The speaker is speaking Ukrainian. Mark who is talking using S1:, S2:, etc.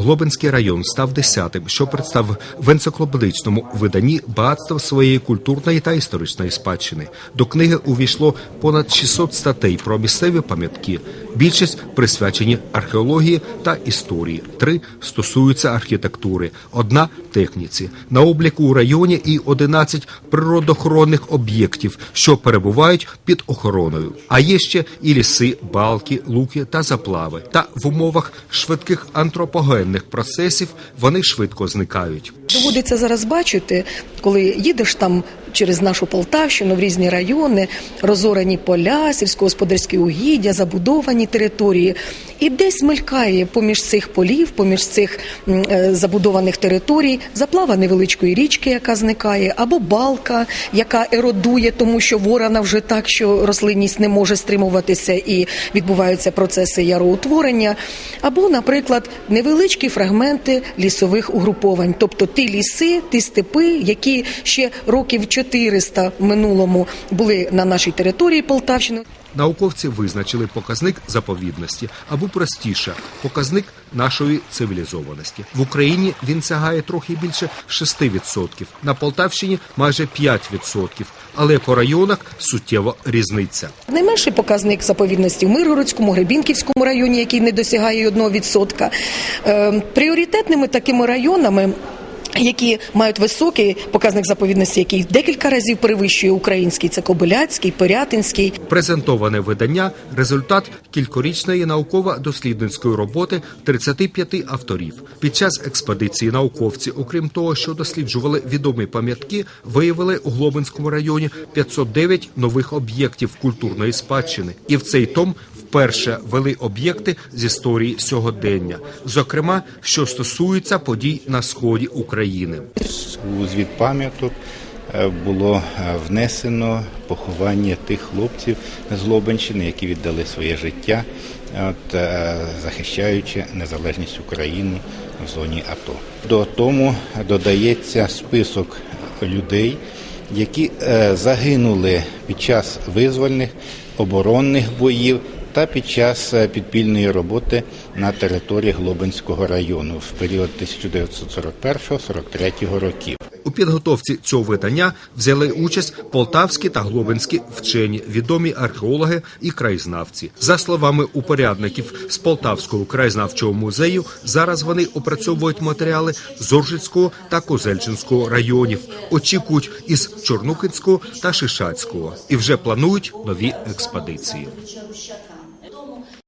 S1: Глобинський район став десятим, що представив в енциклопедичному виданні багатство своєї культурної та історичної спадщини. До книги увійшло понад 600 статей про місцеві пам'ятки. Більшість присвячені археології та історії. Три стосуються архітектури, одна техніці. На обліку у районі і 11 природоохоронних об'єктів, що перебувають під охороною. А є ще і ліси, балки, луки та заплави. Та в умовах швидких антропогенних процесів вони швидко зникають.
S2: Доводиться зараз бачити, коли їдеш там через нашу Полтавщину в різні райони, розорані поля, сільськогосподарські угіддя, забудовані території, і десь мелькає поміж цих полів, поміж цих е, забудованих територій, заплава невеличкої річки, яка зникає, або балка, яка еродує, тому що ворона вже так, що рослинність не може стримуватися і відбуваються процеси яроутворення, або, наприклад, невеличкі фрагменти лісових угруповань, тобто ті ліси, ті степи, які ще років 400 в минулому були на нашій території Полтавщини.
S1: Науковці визначили показник заповідності або простіше показник нашої цивілізованості. В Україні він сягає трохи більше 6%, на Полтавщині майже 5%, але по районах суттєва різниця.
S2: Найменший показник заповідності в Миргородському, Гребінківському районі, який не досягає 1%. Е, пріоритетними такими районами. Які мають високий показник заповідності, який декілька разів перевищує український, це Кобиляцький, Пирятинський.
S1: Презентоване видання результат кількорічної науково-дослідницької роботи 35 авторів. Під час експедиції науковці, окрім того, що досліджували відомі пам'ятки, виявили у Глобинському районі 509 нових об'єктів культурної спадщини, і в цей том вперше вели об'єкти з історії сьогодення, зокрема, що стосується подій на сході України.
S3: У звіт пам'яток е, було е, внесено поховання тих хлопців з Лобенщини, які віддали своє життя, от, е, захищаючи незалежність України в зоні АТО. До тому додається список людей, які загинули під час визвольних оборонних боїв. Та під час е, підпільної роботи на території Глобинського району в період 1941-43 років.
S1: У підготовці цього видання взяли участь полтавські та глобинські вчені, відомі археологи і краєзнавці. За словами упорядників з Полтавського краєзнавчого музею, зараз вони опрацьовують матеріали з Оржицького та Козельчинського районів, очікують із Чорнухинського та Шишацького і вже планують нові експедиції.